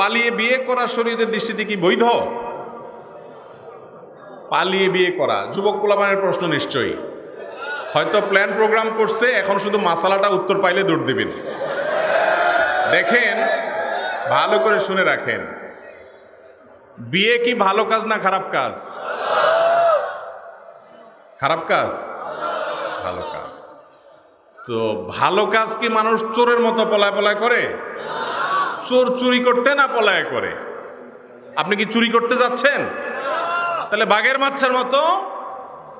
পালিয়ে বিয়ে করা শরীরের দৃষ্টিতে কি বৈধ? পালিয়ে বিয়ে করা, যুবক পোলাপানের প্রশ্ন নিশ্চয়ই। হয়তো প্ল্যান প্রোগ্রাম করছে, এখন শুধু মাসালাটা উত্তর পাইলে দৌড় দিবেন। দেখেন, ভালো করে শুনে রাখেন। বিয়ে কি ভালো কাজ না খারাপ কাজ? খারাপ কাজ? ভালো কাজ। তো ভালো কাজ কি মানুষ চোরের মতো পলায় পলায় করে? চোর চুরি করতে না পলায় করে? আপনি কি চুরি করতে যাচ্ছেন? তাহলে বাঘের মাচ্ছার মতো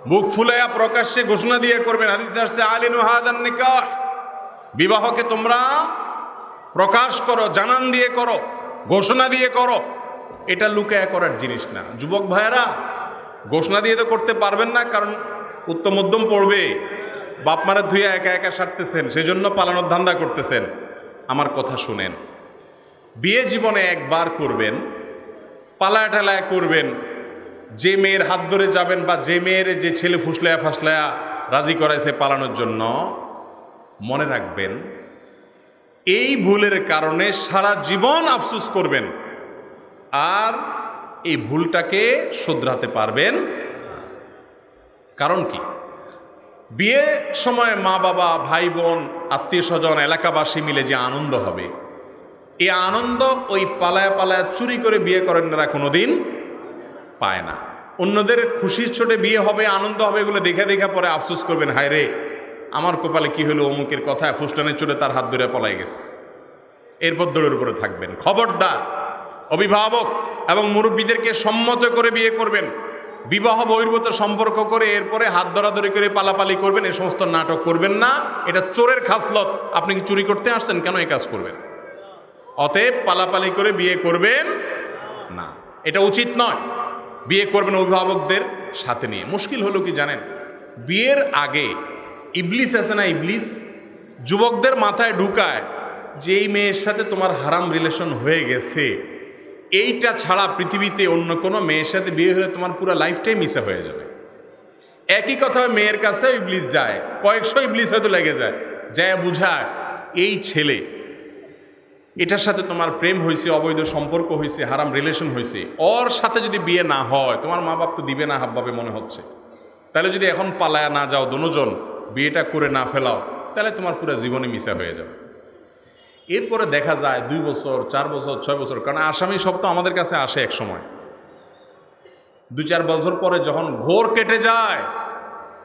মুখ ফুলাইয়া প্রকাশ্যে ঘোষণা দিয়ে করবেন। হাদিস আসছে, আলিনু বিবাহকে তোমরা প্রকাশ করো, জানান দিয়ে করো, ঘোষণা দিয়ে করো। এটা লুকায়া করার জিনিস না। যুবক ভাইয়েরা, ঘোষণা দিয়ে তো করতে পারবেন না, কারণ উত্তম মধ্যম পড়বে। বাপ মারা ধুয়ে একা একা সারতেছেন, সেজন্য পালানোর ধান্দা করতেছেন। আমার কথা শুনেন। বিয়ে জীবনে একবার করবেন পালায় টালায় করবেন, যে মেয়ের হাত ধরে যাবেন বা যে মেয়ের যে ছেলে ফুসলায়া ফাসলায়া রাজি করাইছে পালানোর জন্য, মনে রাখবেন, এই ভুলের কারণে সারা জীবন আফসুস করবেন, আর এই ভুলটাকে শোধরাতে পারবেন। কারণ কি? বিয়ে সময় মা বাবা ভাই বোন আত্মীয় স্বজন এলাকাবাসী মিলে যে আনন্দ হবে এই আনন্দ ওই পালায়া পালায়া চুরি করে বিয়ে করেন না কোনোদিন পায় না। অন্যদের খুশির ছোটে বিয়ে হবে, আনন্দ হবে, এগুলো দেখে দেখে পরে আফসোস করবেন, হায় রে, আমার কপালে কি হলো অমুকের কথায় ফুসটানের চোটে তার হাত ধরে পলাই গেছে। এরপর দৌড়ের উপরে থাকবেন। খবরদার, অভিভাবক এবং মুরব্বীদেরকে সম্মত করে বিয়ে করবেন। বিবাহ বহির্ভূত সম্পর্ক করে এরপরে হাত ধরাধরি করে পালাপালি করবেন, এ সমস্ত নাটক করবেন না। এটা চোরের খাসলত। আপনি কি চুরি করতে আসছেন? কেন এই কাজ করবেন? অতএব পালাপালি করে বিয়ে করবেন না। এটা উচিত নয়। বিয়ে করবেন অভিভাবকদের সাথে নিয়ে। মুশকিল হলো কি জানেন? বিয়ের আগে ইবলিস আছে না ইবলিস? যুবকদের মাথায় ঢুকায় যে এই মেয়ের সাথে তোমার হারাম রিলেশন হয়ে গেছে। এইটা ছাড়া পৃথিবীতে অন্য কোনো মেয়ের সাথে বিয়ে হলে তোমার পুরো লাইফটাই মিশে হয়ে যাবে। একই কথা মেয়ের কাছে ইবলিস যায়। কয়েকশো ইবলিস হয়তো লেগে যায়। যায় বুঝায় এই ছেলে এটার সাথে তোমার প্রেম হয়েছে অবৈধ সম্পর্ক হয়েছে হারাম রিলেশন হয়েছে ওর সাথে যদি বিয়ে না হয়, তোমার মা বাপ তো দিবে না হাবভাবে মনে হচ্ছে। তাহলে যদি এখন পালায়া না যাও দুজন, বিয়েটা করে না ফেলাও, তাহলে তোমার পুরো জীবনে মিশা হয়ে যাবে। এরপরে দেখা যায় দুই বছর, চার বছর, ছয় বছর, কারণ আসামি সব তো আমাদের কাছে আসে এক সময়। দু চার বছর পরে যখন ঘোর কেটে যায়,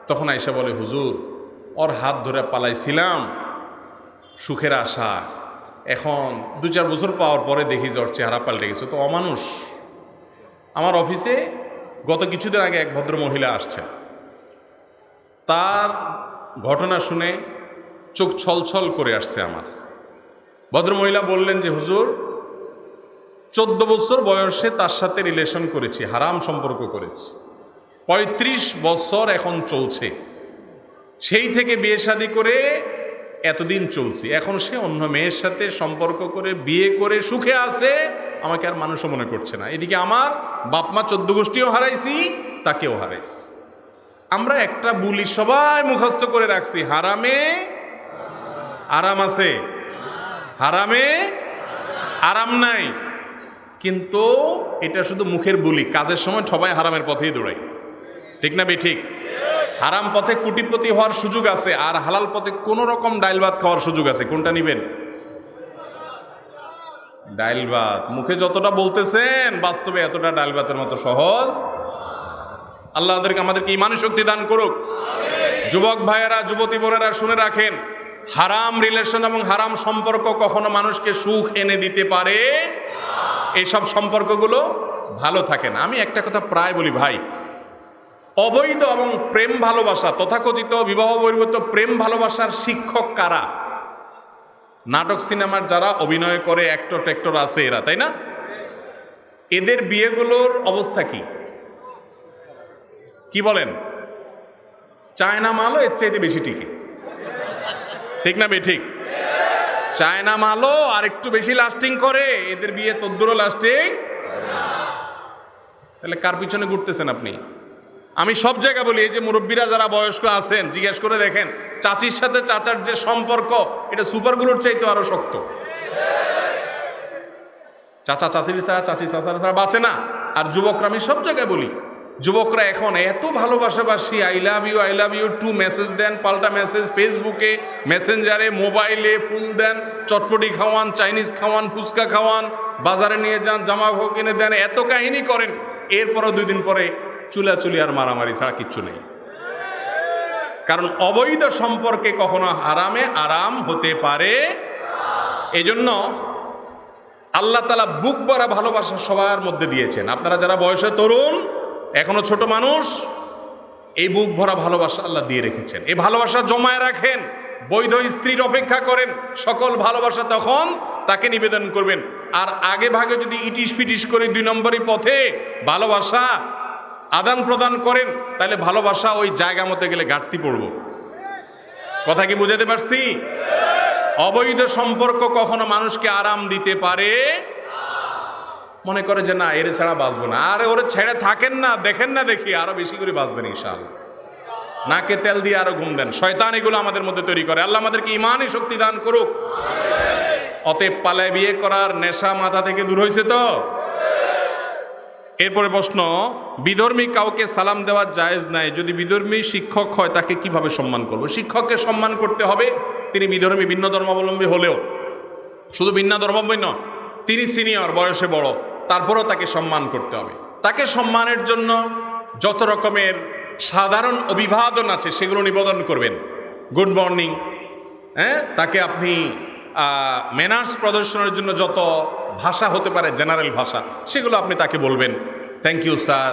তখন আইসা বলে, হুজুর, ওর হাত ধরে পালাইছিলাম, সুখের আশা এখন দু চার বছর পাওয়ার পরে দেখি ওর চেহারা পাল্টে গেছে। তো অমানুষ। আমার অফিসে গত কিছুদিন আগে এক ভদ্র মহিলা আসছেন তার ঘটনা শুনে চোখ ছলছল করে আসছে আমার। ভদ্রমহিলা বললেন যে, হুজুর, চোদ্দ বছর বয়সে তার সাথে রিলেশন করেছি, হারাম সম্পর্ক করেছি। পঁয়ত্রিশ বছর এখন চলছে। সেই থেকে বিয়ে শাদী করে এতদিন চলছি। এখন সে অন্য মেয়ের সাথে সম্পর্ক করে, বিয়ে করে, সুখে আছে, আমাকে আর মানুষও মনে করছে না। এদিকে আমার বাপমা চোদ্দ গোষ্ঠীও হারাইছি, তাকেও হারাইছি। আমরা একটা বুলি সবাই মুখস্থ করে রাখছি। হারামে আরাম আছে। হারামে আরাম নাই। কিন্তু এটা শুধু মুখের বুলি। কাজের সময় সবাই হারামের পথেই দৌড়াই। ঠিক না বে, ঠিক? হারাম পথে কুটিপতি হওয়ার সুযোগ আছে আর হালাল পথে কোনো রকম ডাইল ভাত খাওয়ার সুযোগ আছে। কোনটা নিবেন? ডাইল ভাত। মুখে যতটা বলতেছেন বাস্তবে এতটা ডাইল ভাতের মতো সহজ। আল্লাহ আমাদেরকে আমাদেরকে ইমানের শক্তি দান করুক। যুবক ভাইয়েরা যুবতী বোনেরা শুনে রাখেন হারাম রিলেশন এবং হারাম সম্পর্ক কখনো মানুষকে সুখ এনে দিতে পারে। এইসব সম্পর্কগুলো ভালো থাকে না। আমি একটা কথা প্রায় বলি ভাই অবৈধ এবং প্রেম ভালোবাসা, তথাকথিত বিবাহ বহির্ভূত প্রেম ভালোবাসার শিক্ষক কারা? নাটক, সিনেমার যারা অভিনয় করে অ্যাক্টর টেক্টর আছে এরা, তাই না? এদের বিয়েগুলোর অবস্থা কি? কি বলেন? চায়না মালও এর চাইতে বেশি টিকে। ঠিক না বে, ঠিক? চায়না মালও আর একটু বেশি লাস্টিং করে, এদের বিয়ে তদ্দুরও লাস্টিং তাহলে কার পিছনে ঘুরতেছেন আপনি? আমি সব জায়গা বলি, এই যে মুরব্বীরা যারা বয়স্ক আছেন, জিজ্ঞেস করে দেখেন, চাচির সাথে চাচার যে সম্পর্ক, এটা সুপারগুলোর চাইতে আরও শক্ত। চাচা চাচির ছাড়া, চাচি চাচার ছাড়া বাঁচে না। আর যুবকরা, আমি সব জায়গায় বলি, যুবকরা এখন এত ভালোবাসাবাসি I love you I love you too message দেন, পাল্টা মেসেজ ফেসবুকে মেসেঞ্জারে মোবাইলে ফুল দেন, চটপটি খাওয়ান চাইনিজ খাওয়ান, ফুচকা খাওয়ান, বাজারে নিয়ে যান, জামা কিনে দেন, এত কাহিনী করেন। এরপরও দুই দিন পরে চুলাচুলি আর মারামারি ছাড়া কিচ্ছু নেই। কারণ অবৈধ সম্পর্কে কখনো হারামে আরাম হতে পারে। এজন্য আল্লাহ তালা বুক ভরা ভালোবাসা সবার মধ্যে দিয়েছেন। আপনারা যারা বয়সে তরুণ, এখনও ছোট মানুষ, এই বুক ভরা ভালোবাসা আল্লাহ দিয়ে রেখেছেন। এই ভালোবাসা জমায় রাখেন, বৈধ স্ত্রীর অপেক্ষা করেন, সকল ভালোবাসা তখন তাকে নিবেদন করবেন। আর আগে ভাগে যদি ইটিস পিটিস করে দুই নম্বরই পথে, ভালোবাসা আদান প্রদান করেন, তাহলে ভালোবাসা ওই জায়গা মতো গেলে ঘাটতি পড়ব। কথা কি বুঝাতে পারছি? অবৈধ সম্পর্ক কখনো মানুষকে আরাম দিতে পারে? মনে করে যে না, এর ছাড়া বাঁচবো না। আরে ওরে ছেড়ে থাকেন না, দেখেন না দেখি, আরও বেশি করে বাঁচবেন ইনশাল নাকে তেল দিয়ে আরও ঘুম দেন। শয়তান এগুলো আমাদের মধ্যে তৈরি করে। আল্লাহ আমাদেরকে ইমানই শক্তি দান করুক। অতএব পালায় বিয়ে করার নেশা মাথা থেকে দূর হয়েছে তো? এরপরে প্রশ্ন, বিধর্মী কাউকে সালাম দেওয়া জায়েজ নাই। যদি বিধর্মী শিক্ষক হয়, তাকে কীভাবে সম্মান করব? শিক্ষককে সম্মান করতে হবে, তিনি বিধর্মী, ভিন্ন ধর্মাবলম্বী হলেও। শুধু ভিন্ন ধর্মাবলম্বী নয়, তিনি সিনিয়র, বয়সে বড়, তারপরেও তাকে সম্মান করতে হবে। তাকে সম্মানের জন্য যত রকমের সাধারণ অভিবাদন আছে, সেগুলো নিবেদন করবেন। গুড মর্নিং হ্যাঁ? তাকে আপনি ম্যানার্স প্রদর্শনের জন্য যত ভাষা হতে পারে জেনারেল ভাষা, সেগুলো আপনি তাকে বলবেন। থ্যাংক ইউ স্যার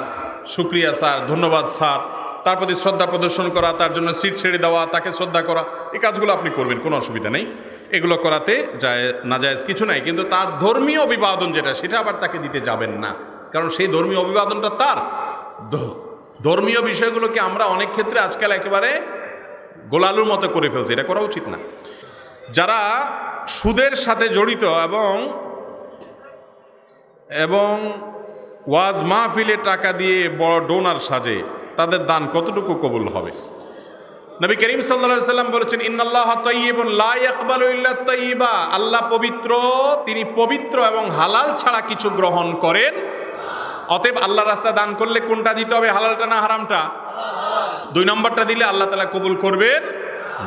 শুক্রিয়া স্যার ধন্যবাদ স্যার তার প্রতি শ্রদ্ধা প্রদর্শন করা, তার জন্য সিট ছেড়ে দেওয়া, তাকে শ্রদ্ধা করা, এই কাজগুলো আপনি করবেন, কোনো অসুবিধা নেই। এগুলো করাতে যায়, না যায় কিছু নাই, কিন্তু তার ধর্মীয় অভিবাদন যেটা, সেটা আবার তাকে দিতে যাবেন না। কারণ সেই ধর্মীয় অভিবাদনটা তার। ধর্মীয় বিষয়গুলোকে আমরা অনেক ক্ষেত্রে আজকাল একেবারে গোলালুর মতো করে ফেলছি, এটা করা উচিত না। যারা সুদের সাথে জড়িত এবং এবং ওয়াজ মাহফিলে টাকা দিয়ে বড় ডোনার সাজে, তাদের দান কতটুকু কবুল হবে? নবী করিম সাল্লা সাল্লাম বলেছেন, ইন্নাল্লাহ তৈবন তৈবা আল্লাহ পবিত্র, তিনি পবিত্র এবং হালাল ছাড়া কিছু গ্রহণ করেন। অতএব আল্লাহ রাস্তা দান করলে কোনটা দিতে হবে, হালালটা না হারামটা? দুই নম্বরটা দিলে আল্লাহ তালা কবুল করবেন?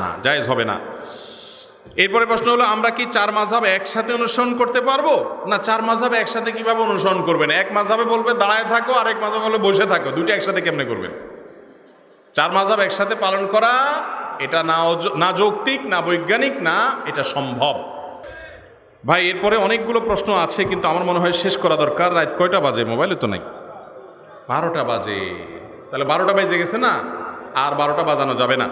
না, জায়েজ হবে না। এরপরে প্রশ্ন হলো, আমরা কি চার মাঝাব একসাথে অনুসরণ করতে পারব? না, চার মাঝাব একসাথে কীভাবে অনুসরণ করবেন? এক মাঝাবে বলবে, দাঁড়ায় থাকো, আর এক মাঝাবে বলবে, বসে থাকো। দুইটা একসাথে কেমনে করবেন? চার মাঝাব একসাথে পালন করা, এটা না না যৌক্তিক, না বৈজ্ঞানিক, না এটা সম্ভব। ভাই, এরপরে অনেকগুলো প্রশ্ন আছে, কিন্তু আমার মনে হয় শেষ করা দরকার। রাত কয়টা বাজে? মোবাইলে তো নাই। বারোটা বাজে। তাহলে বারোটা বাজে গেছে না? আর বারোটা বাজানো যাবে না।